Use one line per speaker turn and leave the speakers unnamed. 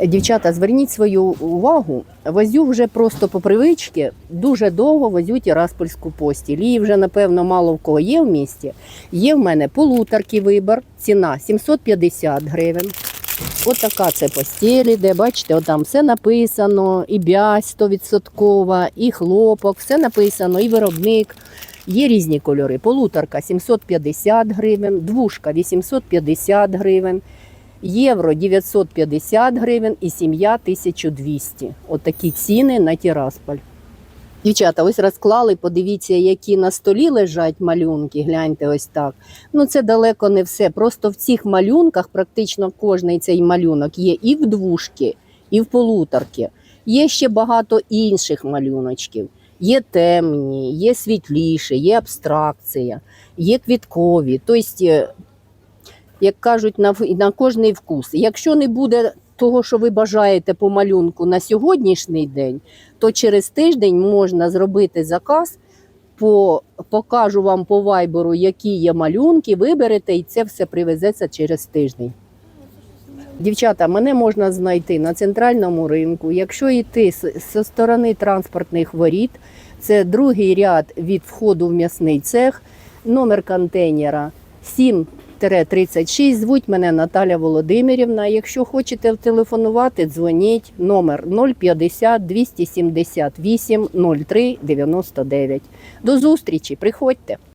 Дівчата, зверніть свою увагу, возю вже просто по привичці, дуже довго возю тираспольську постіль. Її вже, напевно, мало в кого є в місті. Є в мене полуторки вибор, ціна 750 гривень. От така це постіль іде, бачите, от там все написано, і бязь 100%, і хлопок, все написано, і виробник. Є різні кольори. Полуторка 750 гривень, двушка 850 гривень, євро 950 гривень і сім'я 1200. От такі ціни на Тірасполь. Дівчата, ось розклали, подивіться, які на столі лежать малюнки. Гляньте ось так. Ну це далеко не все. Просто в цих малюнках практично кожний цей малюнок є і в двушки, і в полуторки. Є ще багато інших малюночків. Є темні, є світліші, є абстракція, є квіткові. Тобто, е, як кажуть, на, на кожний вкус. Якщо не буде того, що ви бажаєте по малюнку на сьогоднішній день, то через тиждень можна зробити заказ. По, покажу вам по вайберу, які є малюнки, виберете, і це все привезеться через тиждень. Дівчата, мене можна знайти на центральному ринку. Якщо йти зі сторони транспортних воріт, це другий ряд від входу в м'ясний цех, номер контейнера 7-36. Звуть мене Наталя Володимирівна. Якщо хочете телефонувати, дзвоніть номер 050 278 03 99. До зустрічі, приходьте.